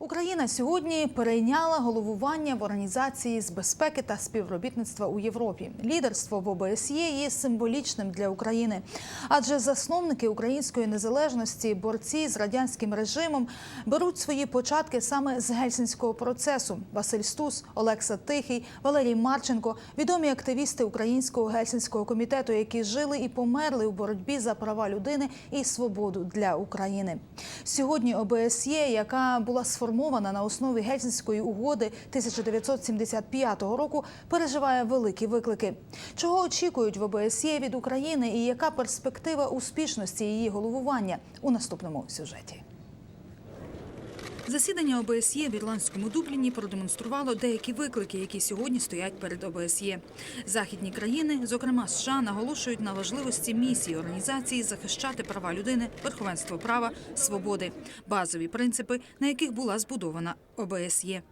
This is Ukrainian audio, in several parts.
Україна сьогодні перейняла головування в організації з безпеки та співробітництва у Європі. Лідерство в ОБСЄ є символічним для України, адже засновники української незалежності, борці з радянським режимом, беруть свої початки саме з гельсінського процесу. Василь Стус, Олекса Тихий, Валерій Марченко відомі активісти українського гельсінського комітету, які жили і померли у боротьбі за права людини і свободу для України. Сьогодні ОБСЄ, яка була сформована на основі Гельсінської угоди 1975 року, переживає великі виклики. Чого очікують в ОБСЄ від України і яка перспектива успішності її головування у наступному сюжеті? Засідання ОБСЄ в ірландському Дубліні продемонструвало деякі виклики, які сьогодні стоять перед ОБСЄ. Західні країни, зокрема США, наголошують на важливості місії організації захищати права людини, верховенство права, свободи, базові принципи, на яких була збудована ОБСЄ.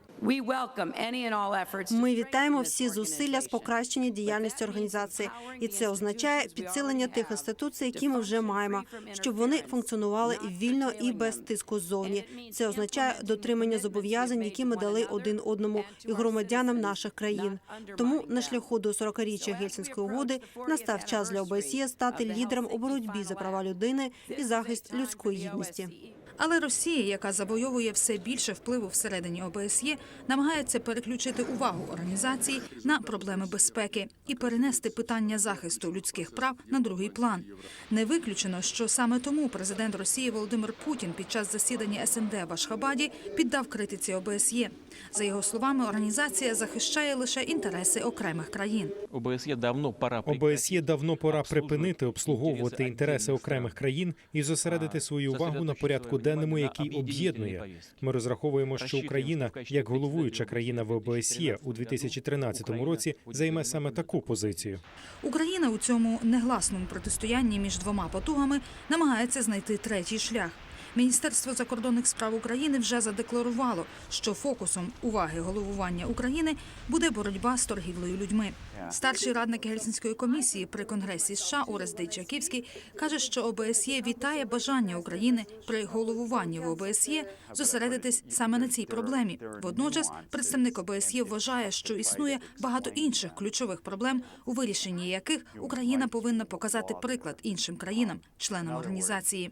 Ми вітаємо всі зусилля з покращення діяльності організації, і це означає підсилення тих інституцій, які ми вже маємо, щоб вони функціонували вільно і без тиску ззовні. Це означає дотримання зобов'язань, які ми дали один одному і громадянам наших країн. Тому на шляху до 40-річчя Гельсінської угоди настав час для ОБСЄ стати лідером у боротьбі за права людини і захист людської гідності. Але Росія, яка завойовує все більше впливу всередині ОБСЄ, намагається переключити увагу організації на проблеми безпеки і перенести питання захисту людських прав на другий план. Не виключено, що саме тому президент Росії Володимир Путін під час засідання СНД в Ашхабаді піддав критиці ОБСЄ. За його словами, організація захищає лише інтереси окремих країн. ОБСЄ давно пора ОБСЄ давно пора припинити обслуговувати інтереси окремих країн і зосередити свою увагу на порядку денному, який об'єднує. Ми розраховуємо, що Україна, як головуюча країна в ОБСЄ у 2013 році, займе саме таку позицію. Україна у цьому негласному протистоянні між двома потугами намагається знайти третій шлях. Міністерство закордонних справ України вже задекларувало, що фокусом уваги головування України буде боротьба з торгівлею людьми. Старший радник Гельсінської комісії при Конгресі США Орес Дейчаківський каже, що ОБСЄ вітає бажання України при головуванні в ОБСЄ зосередитись саме на цій проблемі. Водночас представник ОБСЄ вважає, що існує багато інших ключових проблем, у вирішенні яких Україна повинна показати приклад іншим країнам, членам організації.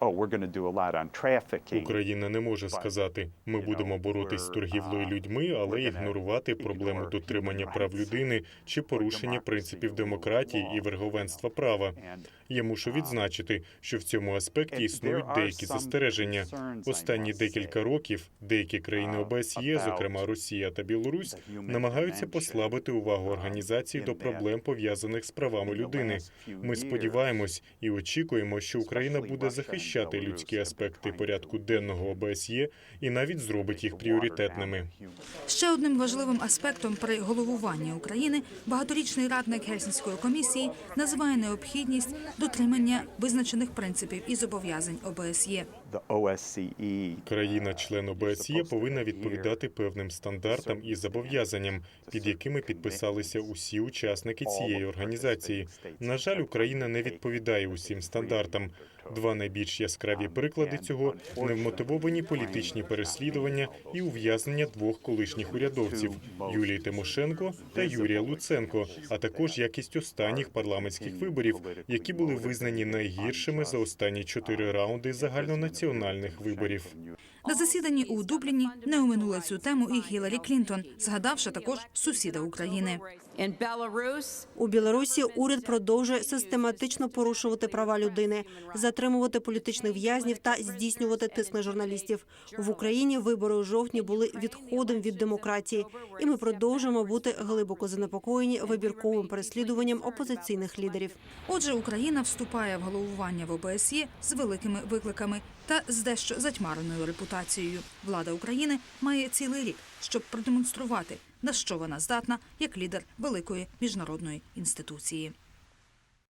Oh. Україна не може сказати, ми будемо боротись з торгівлею людьми, але ігнорувати проблему дотримання прав людини чи порушення принципів демократії і верховенства права. Я мушу відзначити, що в цьому аспекті існують деякі застереження. Останні декілька років деякі країни ОБСЄ, зокрема Росія та Білорусь, намагаються послабити увагу організації до проблем пов'язаних з правами людини. Ми сподіваємось і очікуємо, що Україна буде захищати людські аспекти порядку денного ОБСЄ і навіть зробить їх пріоритетними. Ще одним важливим аспектом при головуванні України багаторічний радник Гельсінської комісії називає необхідність дотримання визначених принципів і зобов'язань ОБСЄ. The Країна-член ОБСЄ повинна відповідати певним стандартам і зобов'язанням, під якими підписалися усі учасники цієї організації. На жаль, Україна не відповідає усім стандартам. Два найбільш яскраві приклади цього невмотивовані політичні переслідування і ув'язнення двох колишніх урядовців Юлії Тимошенко та Юрія Луценко, а також якість останніх парламентських виборів, які були визнані найгіршими за останні чотири раунди загальнонаціональних виборів. На засіданні у Дубліні не оминула цю тему і Гіларі Клінтон, згадавши також сусіда України. У Білорусі уряд продовжує систематично порушувати права людини, затримувати політичних в'язнів та здійснювати тиск на журналістів. В Україні вибори у жовтні були відходом від демократії, і ми продовжуємо бути глибоко занепокоєні вибірковим переслідуванням опозиційних лідерів. Отже, Україна вступає в головування в ОБСЄ з великими викликами та з дещо затьмареною репутацією. Влада України має цілий рік, щоб продемонструвати, на що вона здатна як лідер великої міжнародної інституції.